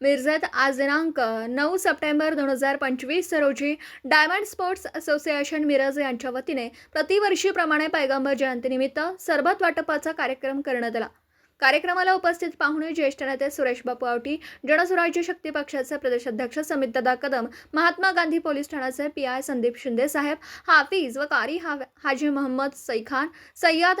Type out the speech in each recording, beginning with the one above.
मिरजेत आज दिनांक नऊ सप्टेंबर दोन हजार पंचवीस रोजी डायमंड स्पोर्ट्स असोसिएशन मिरज यांच्या वतीने प्रतिवर्षीप्रमाणे पैगंबर जयंतीनिमित्त सरबत वाटपाचा कार्यक्रम करण्यात आला. कार्यक्रमाला उपस्थित पाहुणे ज्येष्ठ नेते सुरेश बापू आवटी जनसुराज्य शक्ती पक्षाचे प्रदेशाध्यक्ष समितदादा कदम महात्मा गांधी पोलीस ठाण्याचे पी आय संदीप शिंदे साहेब हाफिज व कारी हा हाजी मोहम्मद सैखान सय्यद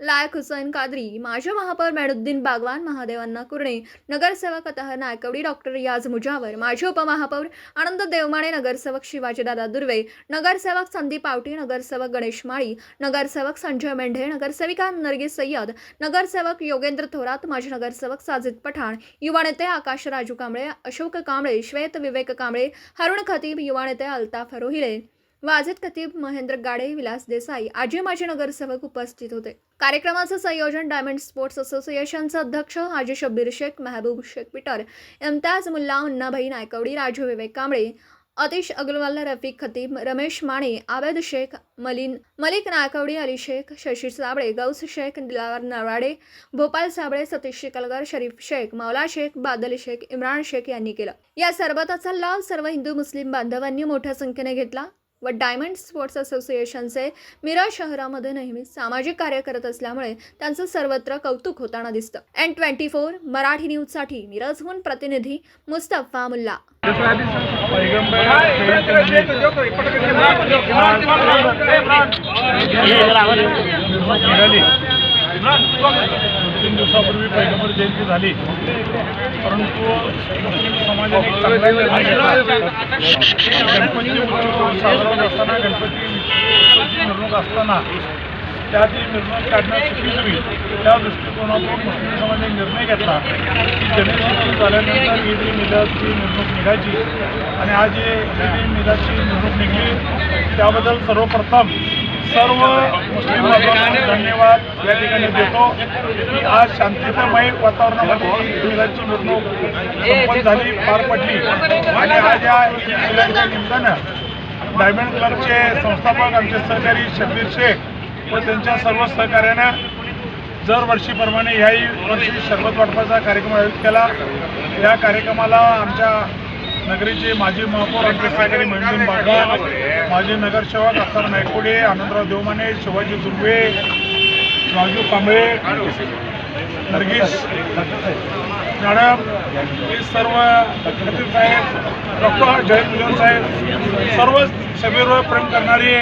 लायक हुसैन कादरी माजी महापौर मेनुद्दीन बागवान महादेवांना कुर्णे नगरसेवक अतः नायकवडी डॉक्टर याज मुजावर माजी उपमहापौर आनंद देवमाणे नगरसेवक शिवाजीदादा दुर्वे नगरसेवक संदीप आवटी नगरसेवक गणेश माळी नगरसेवक संजय मेंढे नगरसेविका नरगिस सय्यद नगरसेवक योगेंद्र थोरात माजी नगरसेवक साजिद पठाण युवा नेते आकाश राजू कांबळे अशोक कांबळे श्वेत विवेक कांबळे हरुण खतीब युवा नेते अल्ताफ रोहिले. वाजिद खतीब महेंद्र गाडे विलास देसाई आजी माजी नगरसेवक उपस्थित होते. कार्यक्रमाचं संयोजन डायमंड स्पोर्ट्स असोसिएशनचे अध्यक्ष हाजी शब्बीर शेख महबूब शेख पीटर इम्ताज मुल्ला उन्नाभाई नायकवडी राजू विवेक कांबळे अतिश अग्रवाल रफिक खतीब रमेश माणे आबेद शेख मलिन मलिक नायकवडी अली शेख शशी साबळे गौस शेख दिलावर नवाडे भोपाल साबळे सतीश शिकलगर शरीफ शेख मौला शेख बादल शेख इम्रान शेख यांनी केलं. या सरबताचा लाभ सर्व हिंदू मुस्लिम बांधवांनी मोठ्या संख्येने घेतला. व डायमंड स्पोर्ट्स असोसिएशनचे मिरज शहरामध्ये नेहमी सामाजिक कार्य करत असल्यामुळे त्यांचं सर्वत्र कौतुक होताना दिसतं. एन ट्वेंटी फोर मराठी न्यूजसाठी मिरजहून प्रतिनिधी मुस्तफा मुल्ला. तीन दिवसापूर्वी पैगंबर जयंती झाली. परंतु मुस्लिम समाजाने. गणपती साजरा होत असताना गणपती मिरवणूक असताना त्यात ही मिरवणूक काढण्यात चुकीच. होईल त्या दृष्टिकोनातून मुस्लिम समाजाने निर्णय घेतला की गणेश झाल्यानंतर ईद ए मिलादची मिरवणूक निघायची. आणि आज ही ईद ए मिलादची मिरवणूक निघली. त्याबद्दल सर्वप्रथम सर्व मुस्लिम बांधवांना धन्यवाद. या ठिकाणी देतो. की आज शांततामय वातावरणामध्ये मुलांची मिलादची मिरवणूक संपन्न झाली पार पडली. आणि आज या मुलांच्या निमित्तानं डायमंड क्लबचे संस्थापक आमचे सहकारी शब्बीर शेख व त्यांच्या सर्व सहकार्यानं दरवर्षीप्रमाणे ह्याही वर्षी शरबत वाटपाचा कार्यक्रम आयोजित केला. या कार्यक्रमाला आमच्या नगरीचे माजी महापौर आमचे मंजून महेंद्र बागवान माजी नगरसेवक अख्तर नायकोडे आनंदराव देवमाने शिवाजी दुर्वे राजू कांबळे नरगीस मॅडम हे सर्व खतीब साहेब डॉक्टर जयंत मुजन साहेब सर्व सभेवर प्रेम करणारी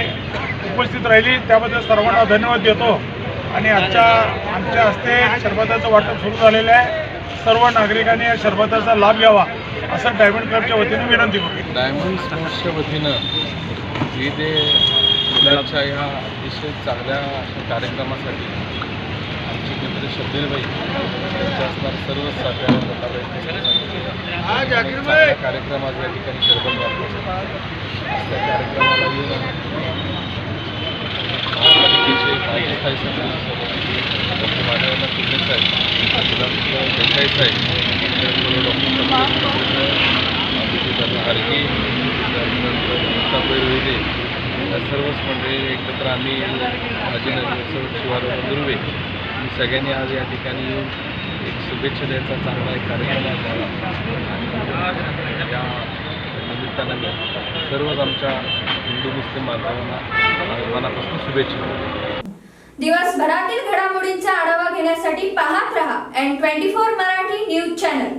उपस्थित राहिली. त्याबद्दल सर्वांना धन्यवाद देतो. आणि आजच्या आमच्या हस्ते शरबताचं वाटप सुरू झालेलं आहे. सर्व नागरिकांनी या शरबताचा लाभ घ्यावा. असं डायमंड क्लबच्या वतीने विनंती करतो. डायमंड स्पोर्ट्सच्या वतीनं ईद ए मिलादच्या ह्या अतिशय चांगल्या कार्यक्रमासाठी आमचे मित्र शब्बीरबाई त्यांच्या असणार सर्व सहकार्य चांगला कार्यक्रम आज या ठिकाणी शरबत आज त्या कार्यक्रमाला येऊन महापालिकेचे डॉक्टर त्यानंतर मुक्ताबाई रोहिले या सर्वच मंडळी एकत्र आम्ही माजी नगरसेवक दुर्वे सगळ्यांनी आज या ठिकाणी येऊन एक शुभेच्छा द्यायचा चांगला एक कार्यक्रम झाला आणि या निमित्तानं सर्वच आमच्या हिंदू मुस्लिम बांधवांना मनापासून शुभेच्छा दिवसभरातील घडामोडींचा आढावा घेण्यासाठी पाहत रहा N twenty four Marathi news channel